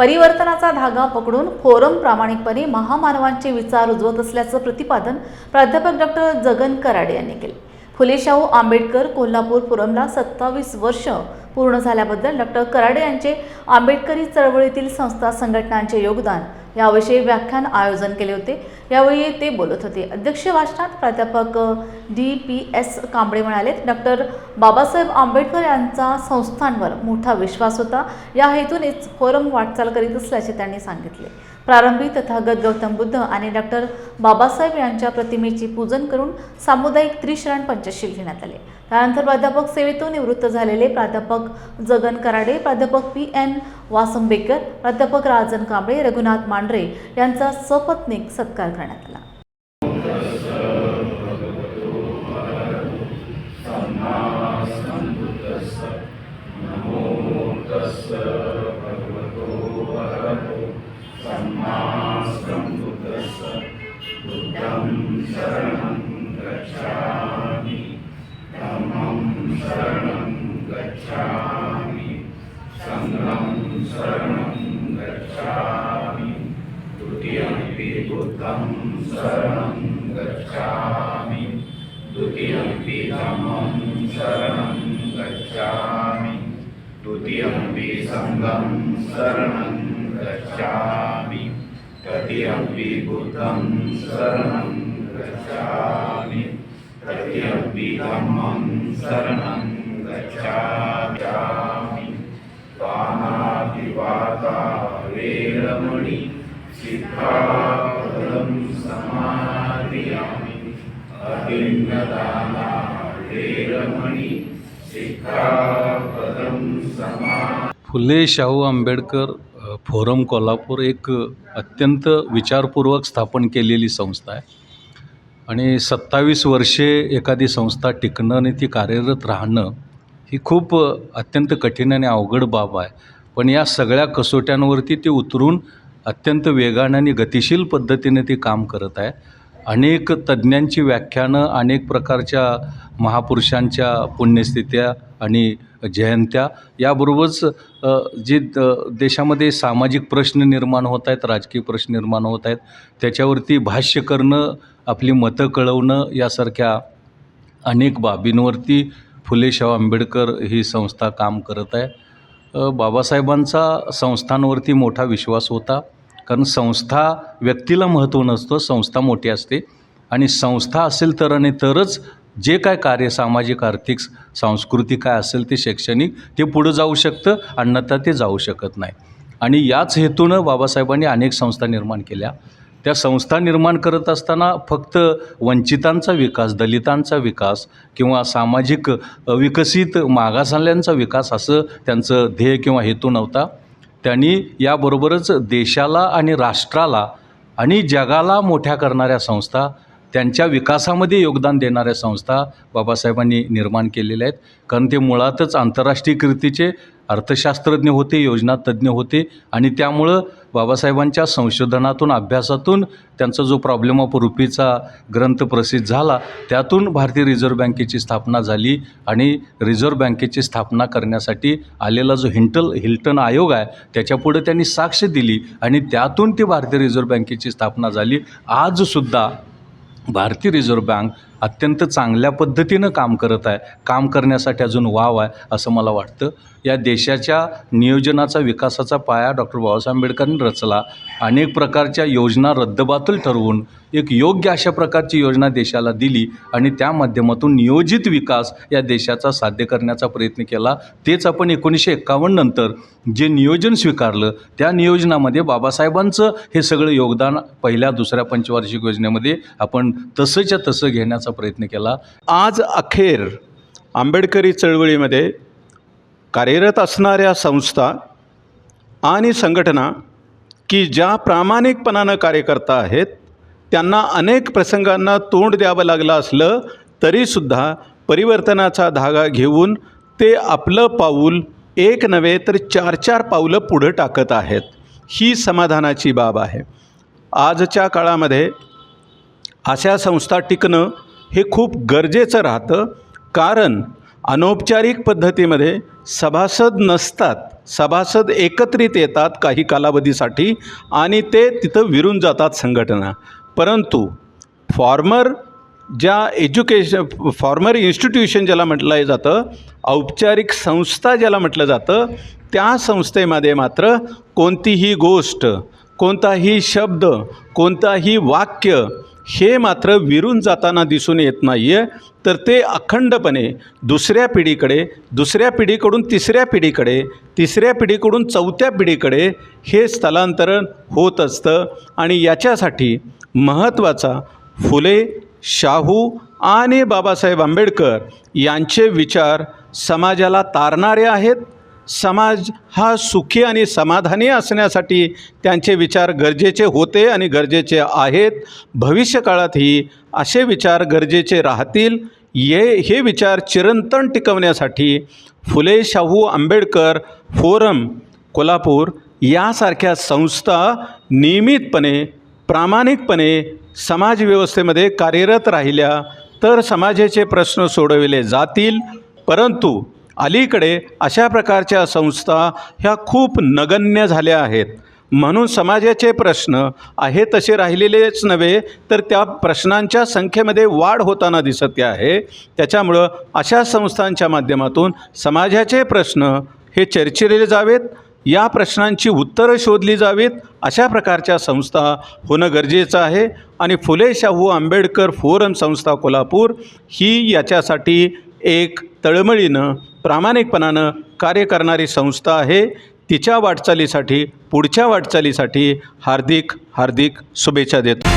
परिवर्तनाचा धागा पकडून फोरम प्रामाणिकपणे महामानवांचे विचार रुजवत असल्याचं प्रतिपादन प्राध्यापक डॉक्टर जगन कराडे यांनी केले. फुले शाहू आंबेडकर कोल्हापूर फोरमला सत्तावीस वर्ष पूर्ण झाल्याबद्दल डॉक्टर कराडे यांचे आंबेडकरी चळवळीतील संस्था संघटनांचे योगदान याविषयी व्याख्यान आयोजन केले होते. यावेळी ते बोलत होते. अध्यक्ष भाषणात प्राध्यापक डी पी एस कांबळे म्हणाले डॉक्टर बाबासाहेब आंबेडकर यांचा संस्थांवर मोठा विश्वास होता. या हेतूनेच फोरम वाटचाल करीत असल्याचे त्यांनी सांगितले. प्रारंभी तथागत गौतम बुद्ध आणि डॉक्टर बाबासाहेब यांच्या प्रतिमेची पूजन करून सामुदायिक त्रिशरण पंचशील घेण्यात आले. त्यानंतर प्राध्यापक सेवेतून निवृत्त झालेले प्राध्यापक जगन कराडे प्राध्यापक पी एन वासंबेकर प्राध्यापक राजन कांबळे रघुनाथ मांढरे यांचा सपत्नीक सत्कार करण्यात आला. शरणं गच्छामि द्वितीयम्पि धम्मं शरणं गच्छामि। सङ्गं शरणं गच्छामि बुद्धं शरणं गच्छामि। तृतीयम्पि धम्मं शरणं गच्छामि। पाणातिपाता वेरमणि सिद्धापदं समादयामि। अभिन्नदाना वेरमणि सिद्धापदं समा फुले शाहू आंबेडकर फोरम कोल्हापूर एक अत्यंत विचारपूर्वक स्थापन केलेली संस्था आहे. आणि सत्तावीस वर्षे एखादी संस्था टिकणं आणि ती कार्यरत राहणं ही खूप अत्यंत कठीण आणि अवघड बाब आहे. पण या सगळ्या कसोट्यांवरती ती उतरून अत्यंत वेगानं आणि गतिशील पद्धतीने ती काम करत आहे. अनेक तज्ज्ञांची व्याख्यानं अनेक प्रकारच्या महापुरुषांच्या पुण्यस्थित्या आणि जयंत्या याबरोबरच जे द- देशामध्ये सामाजिक प्रश्न निर्माण होत आहेत राजकीय प्रश्न निर्माण होत आहेत त्याच्यावरती भाष्य करणं आपली मतं कळवणं यासारख्या अनेक बाबींवरती फुले आंबेडकर ही संस्था काम करत आहे. बाबासाहेबांचा संस्थांवरती मोठा विश्वास होता. कारण संस्था व्यक्तीला महत्त्व नसतं संस्था मोठी असते. आणि संस्था असेल तर आणि तरच जे काय कार्य सामाजिक आर्थिक सांस्कृतिक काय असेल ते शैक्षणिक ते पुढं जाऊ शकतं अन्यथा ते जाऊ शकत नाही. आणि याच हेतूनं बाबासाहेबांनी अनेक संस्था निर्माण केल्या. त्या संस्था निर्माण करत असताना फक्त वंचितांचा विकास दलितांचा विकास किंवा सामाजिक विकसित मागासाल्यांचा विकास असं त्यांचं ध्येय किंवा हेतू नव्हता. त्यांनी याबरोबरच देशाला आणि राष्ट्राला आणि जगाला मोठ्या करणाऱ्या संस्था त्यांच्या विकासामध्ये योगदान देणाऱ्या संस्था बाबासाहेबांनी निर्माण केलेल्या आहेत. कारण ते मुळातच आंतरराष्ट्रीय कीर्तीचे अर्थशास्त्रज्ञ होते योजना तज्ज्ञ होते आणि त्यामुळं बाबासाहेबांच्या संशोधनातून अभ्यासातून त्यांचा जो प्रॉब्लेम ऑफ रुपीचा ग्रंथ प्रसिद्ध झाला त्यातून भारतीय रिझर्व्ह बँकेची स्थापना झाली आणि रिझर्व्ह बँकेची स्थापना करण्यासाठी आलेला जो हिंटल हिल्टन आयोग आहे त्याच्यापुढे त्यांनी साक्ष दिली आणि त्यातून ती भारतीय रिझर्व्ह बँकेची स्थापना झाली. आजसुद्धा भारतीय रिझर्व्ह बँक अत्यंत चांगल्या पद्धतीनं काम करत आहे. काम करण्यासाठी अजून वाव आहे असं मला वाटतं. या देशाच्या नियोजनाचा विकासाचा पाया डॉक्टर बाबासाहेब आंबेडकरांनी रचला. अनेक प्रकारच्या योजना रद्दबातल ठरवून एक योग्य अशा प्रकारची योजना देशाला दिली आणि त्या माध्यमातून नियोजित विकास या देशाचा साध्य करण्याचा प्रयत्न केला. तेच आपण एकोणीसशे एक्कावन्न नंतर जे नियोजन स्वीकारलं त्या नियोजनामध्ये बाबासाहेबांचं हे सगळं योगदान पहिल्या दुसऱ्या पंचवार्षिक योजनेमध्ये आपण तसंच्या तसं घेण्याचा प्रयत्न केला. आज अखेर आंबेडकरी चळवळीमध्ये कार्यरत असणाऱ्या संस्था आणि संघटना की ज्या प्रामाणिकपणानं कार्यकर्ता आहेत त्यांना अनेक प्रसंगांना तोंड द्यावं लागलं असलं तरीसुद्धा परिवर्तनाचा धागा घेऊन ते आपलं पाऊल एक नव्हे तर चार चार पावलं पुढं टाकत आहेत. ही समाधानाची बाब आहे. आजच्या काळामध्ये अशा संस्था टिकणं हे खूप गरजेचं राहतं. कारण अनौपचारिक पद्धतीमध्ये सभासद नसतात. सभासद एकत्रित येतात काही कालावधीसाठी आणि ते तिथं विरून जातात संघटना. परंतु फॉर्मर ज्या एज्युकेशन फॉर्मर इन्स्टिट्यूशन ज्याला म्हटलं जातं औपचारिक संस्था ज्याला म्हटलं जातं त्या संस्थेमध्ये मात्र कोणतीही गोष्ट कोणताही शब्द कोणताही वाक्य हे मात्र विरून जाताना दिसून येत नाही आहे तर ते अखंडपणे दुसऱ्या पिढीकडे दुसऱ्या पिढीकडून तिसऱ्या पिढीकडे तिसऱ्या पिढीकडून चौथ्या पिढीकडे हे स्थलांतरण होत असतं आणि याच्यासाठी महत्त्वाचा फुले शाहू आणि बाबासाहेब आंबेडकर यांचे विचार समाजाला तारणारे आहेत. समाज हा सुखी आणि समाधानी असण्यासाठी त्यांचे विचार गरजेचे होते आणि गरजेचे आहेत. भविष्यकाळातही असे विचार गरजेचे राहतील. ये हे विचार चिरंतन टिकवण्यासाठी फुले शाहू आंबेडकर फोरम कोल्हापूर यासारख्या संस्था नियमितपणे प्रामाणिकपणे समाजव्यवस्थेमध्ये कार्यरत राहिल्या तर समाजाचे प्रश्न सोडविले जातील. परंतु अलीकडे अशा प्रकारच्या संस्था ह्या खूप नगण्य झाल्या आहेत. म्हणून समाजाचे प्रश्न आहे तसे राहिलेलेच नव्हे तर त्या प्रश्नांच्या संख्येमध्ये वाढ होताना दिसत आहे. त्याच्यामुळं अशा संस्थांच्या माध्यमातून समाजाचे प्रश्न हे चर्चिले जावेत या प्रश्नांची उत्तरं शोधली जावीत अशा प्रकारच्या संस्था होणं गरजेचं आहे. आणि फुले शाहू आंबेडकर फोरम संस्था कोल्हापूर ही याच्यासाठी एक तळमळीनं प्रामाणिकपणानं कार्य करणारी संस्था आहे. तिच्या वाटचालीसाठी पुढच्या वाटचालीसाठी हार्दिक हार्दिक शुभेच्छा देतो.